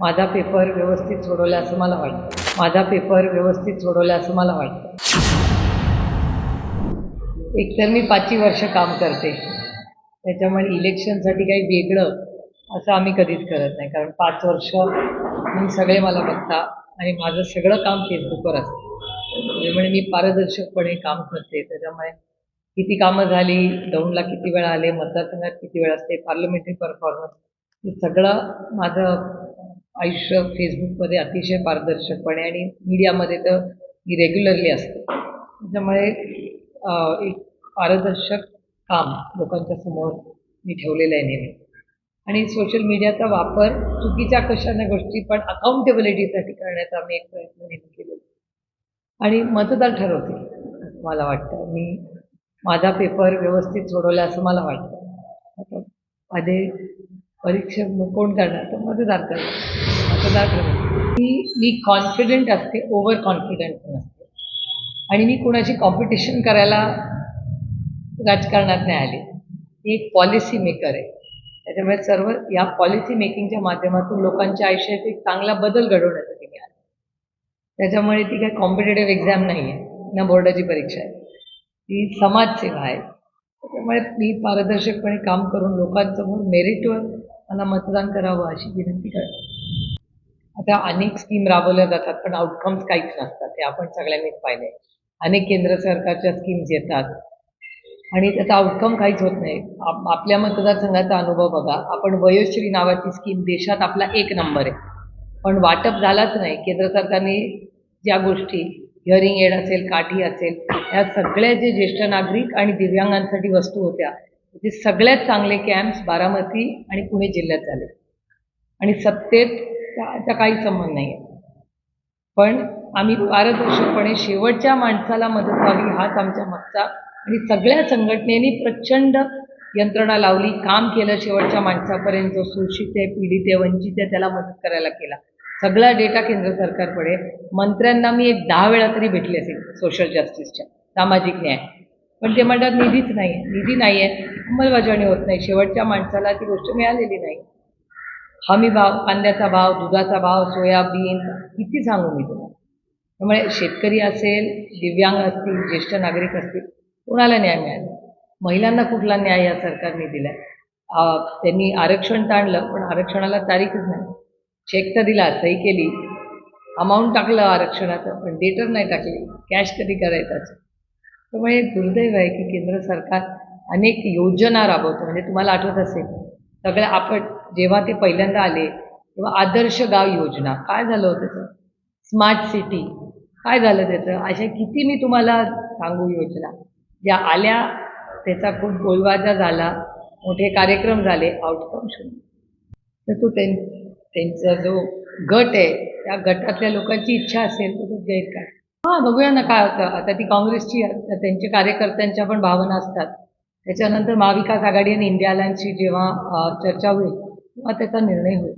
माझा पेपर व्यवस्थित सोडवला असं मला वाटतं. माझा पेपर व्यवस्थित सोडवला असं मला वाटतं. एकतर मी पाचवी वर्ष काम करते. त्याच्यामुळे इलेक्शनसाठी काही वेगळं असं आम्ही कधीच करत नाही. कारण पाच वर्ष मी सगळे मला बघता आणि माझं सगळं काम फेसबुकवर असतं. त्यामुळे मी पारदर्शकपणे काम करते. त्याच्यामुळे किती कामं झाली दौंडला किती वेळा आले मतदारसंघात किती वेळ असते पार्लमेंटरी परफॉर्मन्स हे सगळं माझं आयुष्य फेसबुकमध्ये अतिशय पारदर्शकपणे आणि मीडियामध्ये तर मी रेग्युलरली असते. त्याच्यामुळे एक पारदर्शक काम लोकांच्या समोर मी ठेवलेलं आहे नेहमी. आणि सोशल मीडियाचा वापर चुकीच्या कशाने गोष्टी पण अकाउंटेबिलिटीसाठी करण्याचा मी एक प्रयत्न नेहमी केलेला आणि मतदार ठरवतील असं मला वाटतं. मी माझा पेपर व्यवस्थित सोडवला असं मला वाटतं. आता माझे परीक्षा मग कोण करणार? तर मतदार करणार मतदार करणार मी मी कॉन्फिडंट असते ओव्हर कॉन्फिडंट पण असते. आणि मी कोणाची कॉम्पिटिशन करायला राजकारणात नाही आली. मी एक पॉलिसी मेकर आहे. त्याच्यामुळे सर्व या पॉलिसी मेकिंगच्या माध्यमातून लोकांच्या आयुष्यात एक चांगला बदल घडवण्यासाठी मी आले. त्याच्यामुळे ती काही कॉम्पिटेटिव्ह एक्झाम नाही आहे ना बोर्डाची परीक्षा आहे. ती समाजसेवा आहे. त्याच्यामुळे मी पारदर्शकपणे काम करून लोकांसमोर मेरिटवर मला मतदान करावं अशी विनंती करते. आता अनेक स्कीम राबवल्या जातात पण आउटकम्स काहीच नसतात. ते आपण सगळ्यांनीच पाहिले. अनेक केंद्र सरकारच्या स्कीम्स येतात. आणि त्याचा आउटकम काहीच होत नाही. आपल्या मतदारसंघाचा अनुभव बघा. आपण वयोश्री नावाची स्कीम देशात आपला एक नंबर आहे. पण वाटप झालाच नाही. केंद्र सरकारने ज्या गोष्टी हिअरिंग एड असेल काठी असेल या सगळ्या जे ज्येष्ठ नागरिक आणि दिव्यांगांसाठी वस्तू होत्या ते सगळ्यात चांगले कॅम्प्स बारामती आणि पुणे जिल्ह्यात झाले. आणि सत्तेत त्याचा काही संबंध नाही आहे पण आम्ही पारदर्शकपणे शेवटच्या माणसाला मदत व्हावी हाच आमच्या मागचा आणि सगळ्या संघटनेनी प्रचंड यंत्रणा लावली काम केलं शेवटच्या माणसापर्यंत जो शोषित आहे पीडित आहे वंचित आहे त्याला मदत करायला केला. सगळा डेटा केंद्र सरकारकडे. मंत्र्यांना मी एक दहा वेळा तरी भेटले असेल सोशल जस्टिसच्या सामाजिक न्याय. पण ते म्हणतात निधीच नाही आहे निधी नाही आहे अंमलबजावणी होत नाही. शेवटच्या माणसाला ती गोष्ट मिळालेली नाही. हमी भाव कांद्याचा भाव दुधाचा भाव सोयाबीन किती सांगू मी तुम्हाला. त्यामुळे शेतकरी असेल दिव्यांग असतील ज्येष्ठ नागरिक असतील कोणाला न्याय मिळाला महिलांना कुठला न्याय या सरकारने दिला त्यांनी आरक्षण ताणलं पण आरक्षणाला तारीखच नाही. चेक तर दिला सही केली. अमाऊंट टाकलं आरक्षणाचं पण डेटर नाही टाकली. कॅश कधी करायचं? त्यामुळे दुर्दैव आहे की केंद्र सरकार अनेक योजना राबवतं. म्हणजे तुम्हाला आठवत असेल सगळ्या आपण जेव्हा ते पहिल्यांदा आले तेव्हा आदर्श गाव योजना काय झालं होतं त्याचं? स्मार्ट सिटी काय झालं त्याचं? अशा किती मी तुम्हाला सांगू योजना. ज्या आल्या त्याचा खूप गोलवाजा झाला मोठे कार्यक्रम झाले आउटकम शून्य. तर तो त्यां त्यांचा जो गट आहे त्या गटातल्या लोकांची इच्छा असेल तर तो गैर काय हां बघूया ना काय होतं. आता ती काँग्रेसची त्यांच्या कार्यकर्त्यांच्या पण भावना असतात. त्याच्यानंतर महाविकास आघाडी आणि इंडिया अलायन्सची जेव्हा चर्चा होईल तेव्हा त्याचा निर्णय होईल.